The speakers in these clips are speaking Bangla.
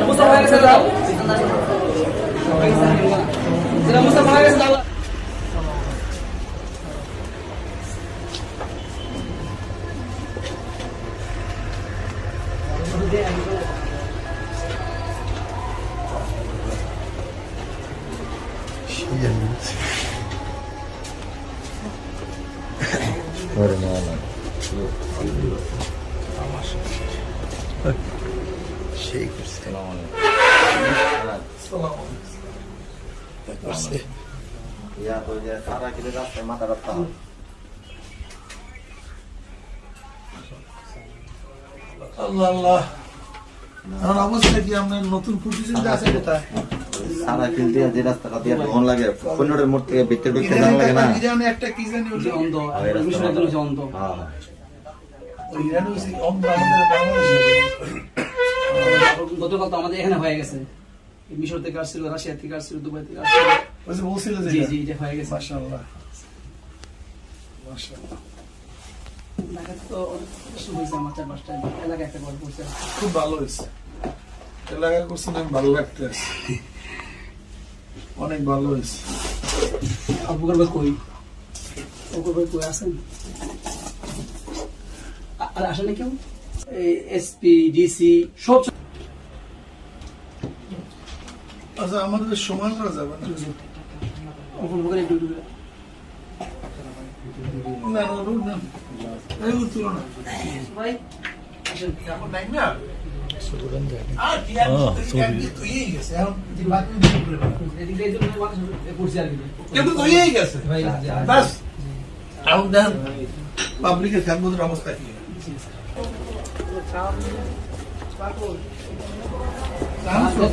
Vamos a ver ese lado. মুসাফা করে যাও এই এদিক যাও মুসাফা হয়ে গেছে যাও যেটা মুসাফা হয়ে গেছে যাও সেই করছে ইয়া তো যে সারা কিলো রাস্তায় মাথা ব্যথা আল্লাহ আল্লাহ। এখন অবস্থা কি আপনার নতুন প্রতিযোগিতা আছে কোথায়? সারা কিল দিয়ে যে রাস্তাটা দিয়ে ভ্রমণ লাগে পনেরোর মোড় থেকে ভিতরে ঢুকতে জানা লাগে না। একটা কি জানি ওটা? অন্ধ এই রাস্তা মিশনের জন্য সে অন্ধ। হ্যাঁ আমাদের গতকাল তো আমাদের এখানে হয়ে গেছে। মিশর থেকে আসছিল রাশিয়া থেকে আসছিল দুবাই থেকে আসছিল। ওই যে বলছিল যে জি জি এটা হয়ে গেছে। মাশাআল্লাহ। মাশাআল্লাহ। ঢাকাতে তো অনেক কিছু হয়েছে আমার চার পাঁচটা এলাকায় একটা গল্প করছে খুব ভালো হয়েছে। এলাকা করছেন আমি ভালো লাগতে আছে। অনেক ভালো হয়েছে। অপুকর ভাই কই? অপুকর ভাই কই আছেন? আর আসেন না কেউ? এসপি ডিসি সব আচ্ছা আমাদের সমান করা যাবে না। না এই তুলো না। ভাই আসেন এখন নাই না? পাবলিকের খেলবোধের অবস্থা কি? আচ্ছা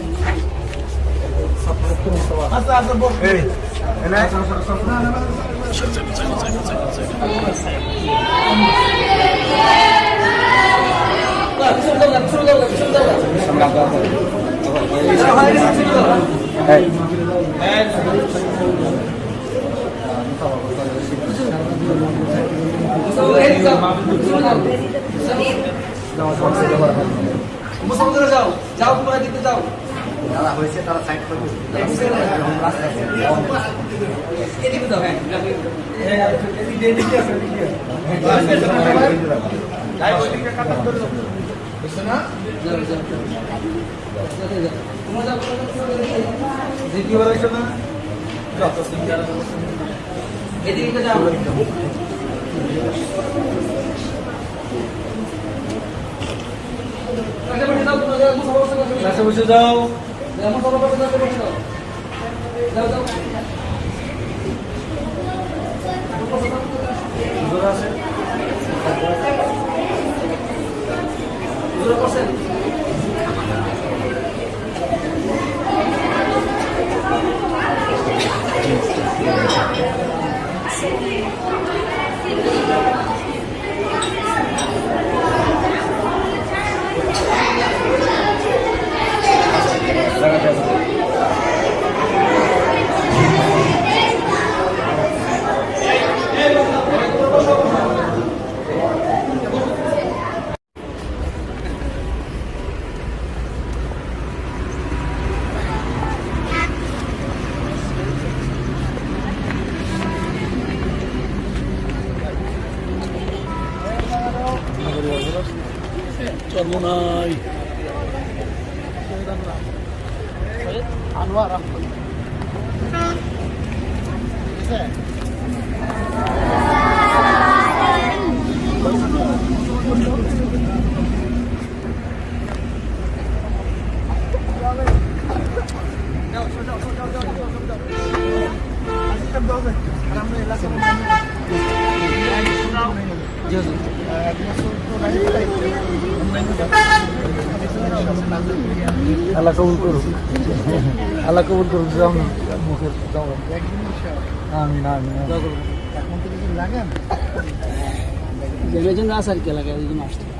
যাও, যাও তোমরা দিতে যাও যারা হয়েছে তারা সাইড করবে দ্বিতীয়বার এসে না এদিকে যাও। বসে যাও, তোমরা যাও, মুসাফা করে যাও। ক্লাসে বসে যাও যাও, মুসাফা করে যাও, বসে যাও। যাও, যাও। হুজুরা করছেন? চর্মনাই আনোয়ার আহমদ জি হুজুর। আল্লাহ কবুল করুক। আল্লাহ কবুল করুক, যাও না। মুখের যাও আমি না আমি লাগান আসছে।